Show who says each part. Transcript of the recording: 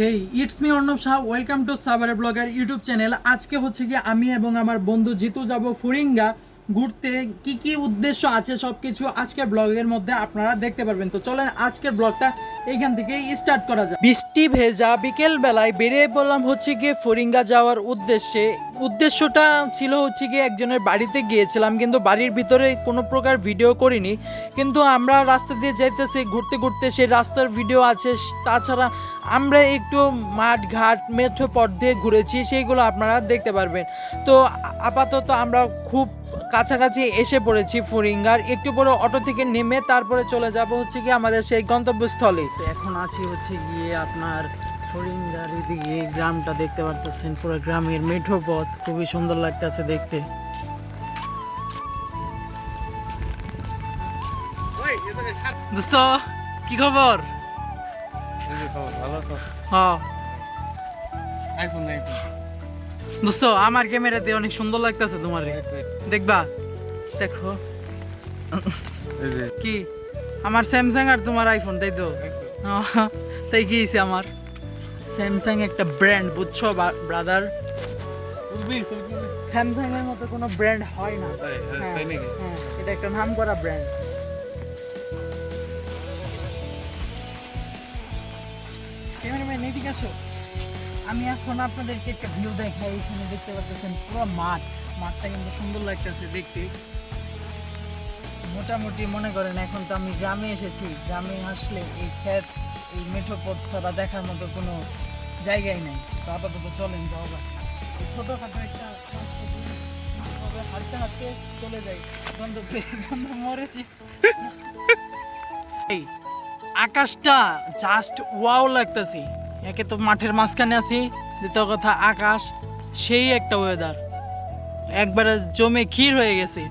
Speaker 1: Hey it's me Arnab Shah welcome to সাভারে blogger YouTube channel আজকে হচ্ছে কি আমি এবং আমার বন্ধু জিতু যাব ফুরিঙ্গা ঘুরতে। কি কি উদ্দেশ্য আছে সব কিছু আজকের ব্লগের মধ্যে আপনারা দেখতে পারবেন। তো চলেন আজকের ব্লগটা এইখান থেকে স্টার্ট করা যায় বৃষ্টি ভেজা বিকেল বেলায় বেরিয়ে পড়লাম হচ্ছে গিয়ে ফরিঙ্গা যাওয়ার উদ্দেশ্যে। উদ্দেশ্যটা ছিল হচ্ছে গিয়ে একজনের বাড়িতে গিয়েছিলাম, কিন্তু বাড়ির ভিতরে কোনো প্রকার ভিডিও করিনি। কিন্তু আমরা রাস্তা দিয়ে যাইতেছি, ঘুরতে ঘুরতে সেই রাস্তার ভিডিও আছে। তাছাড়া আমরা একটু মাঠ ঘাট মেঠো পথ দিয়ে ঘুরেছি সেইগুলো আপনারা দেখতে পারবেন। তো আপাতত আমরা খুব কাছাকাছি এসে পড়েছি ফরিঙ্গার। একটু পরে অটো থেকে নেমে তারপরে চলে যাব হচ্ছে কি আমাদের সেই গন্তব্যস্থলে এখন আছি হচ্ছে গিয়ে আপনার ফরিঙ্গার এদিকে গ্রামটা দেখতে পারতেছেন পুরো গ্রামের মেঠো পথ খুবই সুন্দর লাগতেছে দেখতে। দোস্ত কি খবর? দোস্ত আমার ক্যামেরাতে অনেক সুন্দর লাগতেছে তোমার। দেখবা? দেখো। কি? আমার স্যামসাং আর তোমার আইফোন তাই তো? তাই কি আমার? স্যামসাং একটা ব্র্যান্ড বুঝছ ব্রাদার স্যামসাং এর মতো কোনো ব্র্যান্ড হয় না। হ্যাঁ, হ্যাঁ, এটা একটা নাম করা ব্র্যান্ড ক্যামেরাম্যান এদিকে আসো। আমি এখন আপনাদেরকে একটা ভিউ দেখাই এখানে দেখতে পাচ্ছেন পুরো মাঠ। মাঠটা কিন্তু সুন্দর লাগতেছে দেখতে। মোটামুটি মনে করেন এখন তো আমি গ্রামে এসেছি। গ্রামে আসলে এই ক্ষেত এই মেঠো পথ ছাড়া দেখার মতো কোনো জায়গাই নেই। তো আপাতত চলেন যাওয়া যাক। ছোটোখাটো একটা হাঁটতে হাঁটতে চলে যাই। গন্ধ বন্ধু মরেছি। এই আকাশটা জাস্ট ওয়াও লাগতেছে। একে তো মাঠের মাঝখানে আছি, দ্বিতীয় কথা আকাশ, সেই একটা ওয়েদার একবারে জমে ক্ষীর হয়ে গেছে।